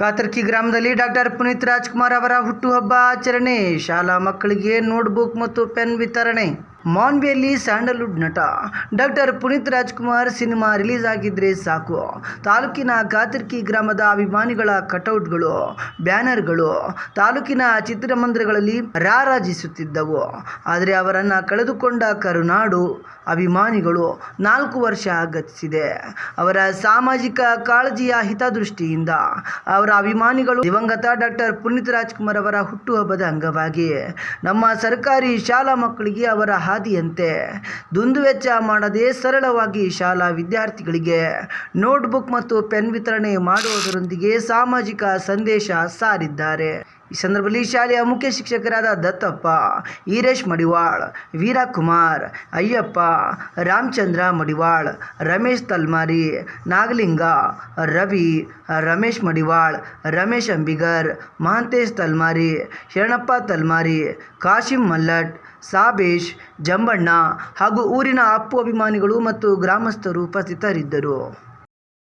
ಕಾತರ್ಕಿ ಗ್ರಾಮದಲ್ಲಿ ಡಾಕ್ಟರ್ ಪುನೀತ್ ರಾಜ್ಕುಮಾರ್ ಅವರ ಹುಟ್ಟುಹಬ್ಬ ಆಚರಣೆ. ಶಾಲಾ ಮಕ್ಕಳಿಗೆ ನೋಟ್ಬುಕ್ ಮತ್ತು ಪೆನ್ ವಿತರಣೆ. ಮಾನ್ವಿಯಲ್ಲಿ ಸ್ಯಾಂಡಲ್ವುಡ್ ನಟ doctor Puneeth Rajkumar cinema release ಆಗಿದ್ರೆ ಸಾಕು. ತಾಲೂಕಿನ ಕಾತಿರ್ಕಿ ಗ್ರಾಮದ ಅಭಿಮಾನಿಗಳ ಕಟೌಟ್ಗಳು, ಬ್ಯಾನರ್ಗಳು ತಾಲೂಕಿನ ಚಿತ್ರಮಂದಿರಗಳಲ್ಲಿ ರಾರಾಜಿಸುತ್ತಿದ್ದವು. ಆದರೆ ಅವರನ್ನು ಕಳೆದುಕೊಂಡ ಕರುನಾಡು ಅಭಿಮಾನಿಗಳು ನಾಲ್ಕು ವರ್ಷ ಗತಿಸಿದೆ. ಅವರ ಸಾಮಾಜಿಕ ಕಾಳಜಿಯ ಹಿತದೃಷ್ಟಿಯಿಂದ ಅವರ ಅಭಿಮಾನಿಗಳು ದಿವಂಗತ ಡಾಕ್ಟರ್ ಪುನೀತ್ ರಾಜ್ಕುಮಾರ್ ಅವರ ಹುಟ್ಟುಹಬ್ಬದ ಅಂಗವಾಗಿ ನಮ್ಮ ಸರ್ಕಾರಿ ಶಾಲಾ ಮಕ್ಕಳಿಗೆ ಅವರ ಹಾದಿಯಂತೆ ದುಂದುವೆಚ್ಚ ಮಾಡದೆ ಸರಳವಾಗಿ ಶಾಲಾ ವಿದ್ಯಾರ್ಥಿಗಳಿಗೆ ನೋಟ್ಬುಕ್ ಮತ್ತು ಪೆನ್ ವಿತರಣೆ ಮಾಡುವುದರೊಂದಿಗೆ ಸಾಮಾಜಿಕ ಸಂದೇಶ ಸಾರಿದ್ದಾರೆ. ಈ ಸಂದರ್ಭದಲ್ಲಿ ಶಾಲೆಯ ಮುಖ್ಯ ಶಿಕ್ಷಕರಾದ ದತ್ತಪ್ಪ, ಈರೇಶ್ ಮಡಿವಾಳ್, ವೀರಕುಮಾರ್, ಅಯ್ಯಪ್ಪ, ರಾಮಚಂದ್ರ ಮಡಿವಾಳ್, ರಮೇಶ್ ತಲ್ಮಾರಿ, ನಾಗಲಿಂಗ, ರವಿ, ರಮೇಶ್ ಮಡಿವಾಳ್, ರಮೇಶ್ ಅಂಬಿಗರ್, ಮಹಾಂತೇಶ್ ತಲ್ಮಾರಿ, ಶರಣಪ್ಪ ತಲ್ಮಾರಿ, ಕಾಶಿಂ ಮಲ್ಲಟ್ ಸಾಬೇಶ್ ಜಂಬಣ್ಣ ಹಾಗೂ ಊರಿನ ಅಪ್ಪು ಅಭಿಮಾನಿಗಳು ಮತ್ತು ಗ್ರಾಮಸ್ಥರು ಉಪಸ್ಥಿತರಿದ್ದರು.